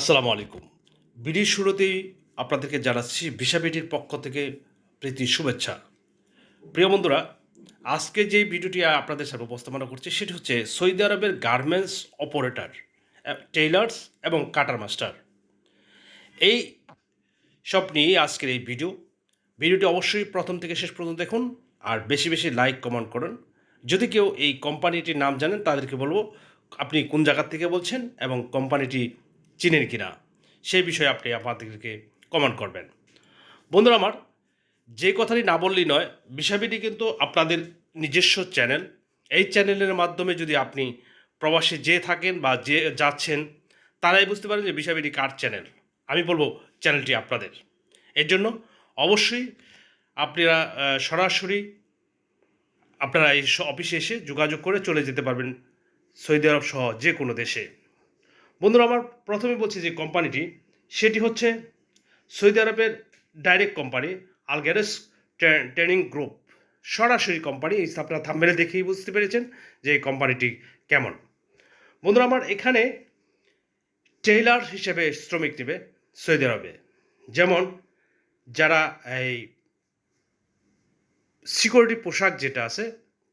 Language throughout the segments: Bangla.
আসসালামু আলাইকুম বিডির শুরুতেই আপনাদেরকে জানাচ্ছি ভিসাবিটির পক্ষ থেকে প্রীতি শুভেচ্ছা। প্রিয় বন্ধুরা, আজকে যে ভিডিওটি আপনাদের সাথে উপস্থাপনা করছি, সেটি হচ্ছে সৌদি আরবের গার্মেন্টস অপারেটর টেইলার্স এবং কাটার মাস্টার। এই সব নিয়েই আজকের এই ভিডিও। ভিডিওটি অবশ্যই প্রথম থেকে শেষ পর্যন্ত দেখুন, আর বেশি বেশি লাইক, কমেন্ট করুন। যদি কেউ এই কোম্পানিটির নাম জানেন, তাদেরকে বলব, আপনি কোন জায়গার থেকে বলছেন এবং কোম্পানিটি চিনেন কিনা, সেই বিষয়ে আপনি আপনাদেরকে কমেন্ট করবেন। বন্ধুরা আমার, যে কথাটি না বললেই নয় বিষয়টি কিন্তু আপনাদের নিজস্ব চ্যানেল এই চ্যানেলের মাধ্যমে যদি আপনি প্রবাসে যে থাকেন বা যে যাচ্ছেন, তারাই বুঝতে পারেন যে বিষয়টি কার চ্যানেল আমি বলব চ্যানেলটি আপনাদের। এর জন্য অবশ্যই আপনারা সরাসরি আপনারা এই অফিসে এসে যোগাযোগ করে চলে যেতে পারবেন সৌদি আরব সহ যে কোনো দেশে। বন্ধুরা, আমার প্রথমে বলছি যে কোম্পানিটি, সেটি হচ্ছে সৌদি আরবের ডাইরেক্ট কোম্পানি, আলগেরেস ট্রেনিং গ্রুপ। সরাসরি কোম্পানি, এই আপনারা থাম্বেলে দেখেই বুঝতে পেরেছেন যে এই কোম্পানিটি কেমন। বন্ধুরা, আমার এখানে টেইলার হিসেবে শ্রমিক নেবে সৌদি আরবে। যেমন, যারা এই সিকিউরিটি পোশাক যেটা আছে,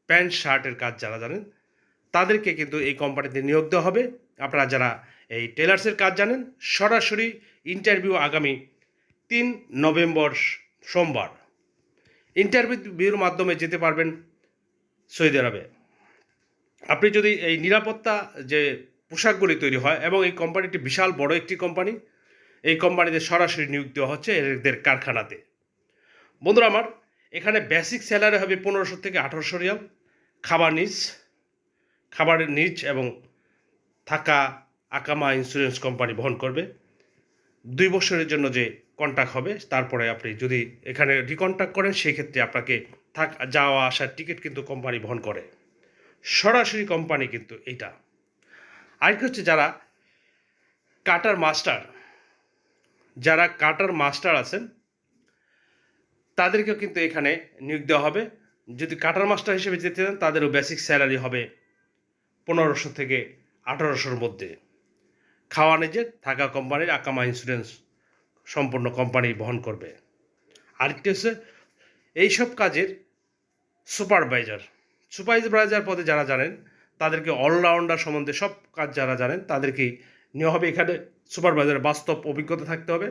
প্যান্ট, শার্টের কাজ যারা জানেন, তাদেরকে কিন্তু এই কোম্পানিতে নিয়োগ দেওয়া হবে। আপনারা যারা এই টেলার্সের কাজ জানেন? সরাসরি ইন্টারভিউ আগামী তিন নভেম্বর সোমবার। ইন্টারভিউর মাধ্যমে যেতে পারবেন সৌদি আরবে। আপনি যদি এই নিরাপত্তা যে পোশাকগুলি তৈরি হয় এবং এই কোম্পানিটি বিশাল বড় একটি কোম্পানি, এই কোম্পানিতে সরাসরি নিয়োগ দেওয়া হচ্ছে এদের কারখানাতে। বন্ধুরা আমার, এখানে বেসিক স্যালারি হবে পনেরোশো থেকে আঠারোশো রিয়াল। খাবার নিজ খাবারের নিজ এবং থাকা আকামা ইন্স্যুরেন্স কোম্পানি বহন করবে। দুই বছরের জন্য যে কন্ট্যাক্ট হবে, তারপরে আপনি যদি এখানে রিকন্ট্যাক্ট করেন সেই ক্ষেত্রে আপনাকে থাক, যাওয়া আসার টিকিট কিন্তু কোম্পানি বহন করে। সরাসরি কোম্পানি কিন্তু এইটা। আরেকটা হচ্ছে যারা কাটার মাস্টার, যারা কাটার মাস্টার আছেন, তাদেরকেও কিন্তু এখানে নিয়োগ দেওয়া হবে। যদি কাটার মাস্টার হিসেবে যেতে চান, তাদেরও বেসিক স্যালারি হবে পনেরোশো থেকে আঠারোশোর মধ্যে। খাওয়া নিজের থাকা কোম্পানির আকামা ইন্স্যুরেন্স সম্পূর্ণ কোম্পানি বহন করবে। আরেকটি হচ্ছে, এইসব কাজের সুপারভাইজার সুপারভাইজার পদে যারা জানেন, তাদেরকে অলরাউন্ডার সম্বন্ধে সব কাজ যারা জানেন, তাদেরকেই নেওয়া হবে। এখানে সুপারভাইজারের বাস্তব অভিজ্ঞতা থাকতে হবে।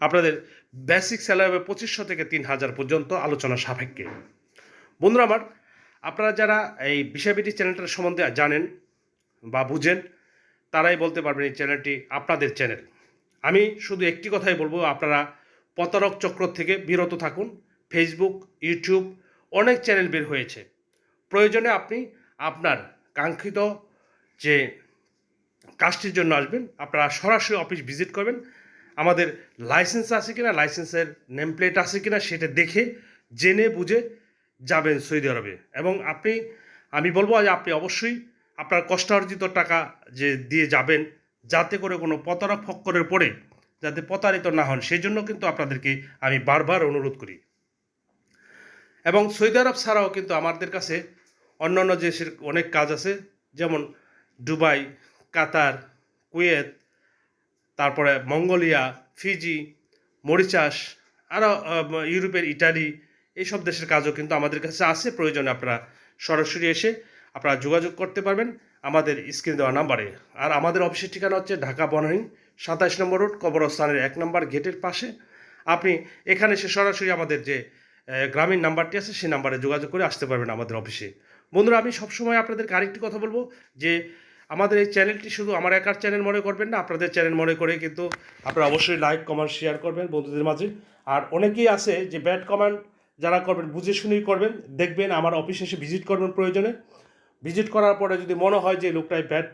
আপনাদের বেসিক স্যালারি হবে পঁচিশশো থেকে তিন হাজার পর্যন্ত আলোচনা সাপেক্ষে। বন্ধুরা আমার, আপনারা যারা এই বিষয়বিটি চ্যানেলটার সম্বন্ধে জানেন বা বুঝেন তারাই বলতে পারবেন এই চ্যানেলটি আপনাদের চ্যানেল। আমি শুধু একটি কথাই বলব, আপনারা প্রতারক চক্র থেকে বিরত থাকুন। ফেসবুক ইউটিউব অনেক চ্যানেল বের হয়েছে। প্রয়োজনে আপনি আপনার কাঙ্ক্ষিত যে কাজটির জন্য আসবেন, আপনারা সরাসরি অফিস ভিজিট করবেন। আমাদের লাইসেন্স আছে কিনা, লাইসেন্সের নেম প্লেট আছে কিনা সেটা দেখে, জেনে, বুঝে যাবেন সৌদি আরবে। এবং আপনি, আমি বলব যে আপনি অবশ্যই আপনার কষ্টার্জিত টাকা যে দিয়ে যাবেন, যাতে করে কোনো প্রতারক ফক্করের পড়ে যাতে প্রতারিত না হন, সেই জন্য কিন্তু আপনাদেরকে আমি বারবার অনুরোধ করি। এবং সৌদি আরব ছাড়াও কিন্তু আমাদের কাছে অন্যান্য দেশের অনেক কাজ আছে, যেমন দুবাই, কাতার, কুয়েত, তারপরে মঙ্গোলিয়া, ফিজি মরিচাস আরও ইউরোপের ইটালি, এইসব দেশের কাজও কিন্তু আমাদের কাছে আছে, প্রয়োজনে আপনারা সরাসরি এসে আপনারা যোগাযোগ করতে পারবেন আমাদের স্ক্রিন দেওয়া নাম্বারে। আর আমাদের অফিসের ঠিকানা হচ্ছে ঢাকা বনানী সাতাইশ নম্বর রোড, কবরস্থানের এক নম্বর গেটের পাশে। আপনি এখানে এসে সরাসরি আমাদের যে গ্রামীণ নাম্বারটি আছে, সেই নাম্বারে যোগাযোগ করে আসতে পারবেন আমাদের অফিসে। বন্ধুরা, আমি সবসময় আপনাদেরকে আরেকটি কথা বলব, যে আমাদের এই চ্যানেলটি শুধু আমার একার চ্যানেল মনে করবেন না, আপনাদের চ্যানেল মনে করে কিন্তু আপনারা অবশ্যই লাইক, কমেন্ট, শেয়ার করবেন বন্ধুদের মাঝে। আর অনেকেই আছে যে ব্যাড কমেন্ট যারা করবেন, বুঝে শুনেই করবেন, দেখবেন আমার অফিসে এসে ভিজিট করবেন প্রয়োজনে। ভিজিট করার পরে যদি মনে হয় যে লোকটাই ব্যাড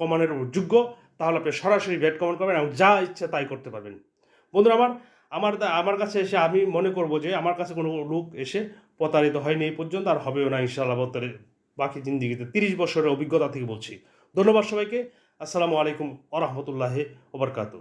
কমানের যোগ্য, তাহলে আপনি সরাসরি ব্যাড কমান করবেন এবং যা ইচ্ছা তাই করতে পারবেন। বন্ধুরা, আমার আমার আমার কাছে এসে আমি মনে করব যে আমার কাছে কোনো লোক এসে প্রতারিত হয়নি এই পর্যন্ত আর হবেও না ইনশাআল্লাহ বর্তমানে বাকি জিন্দিগিতে তিরিশ বছরের অভিজ্ঞতা থেকে বলছি। ধন্যবাদ সবাইকে। আসসালামু আলাইকুম আ রহমতুল্লাহ ওবরকাতু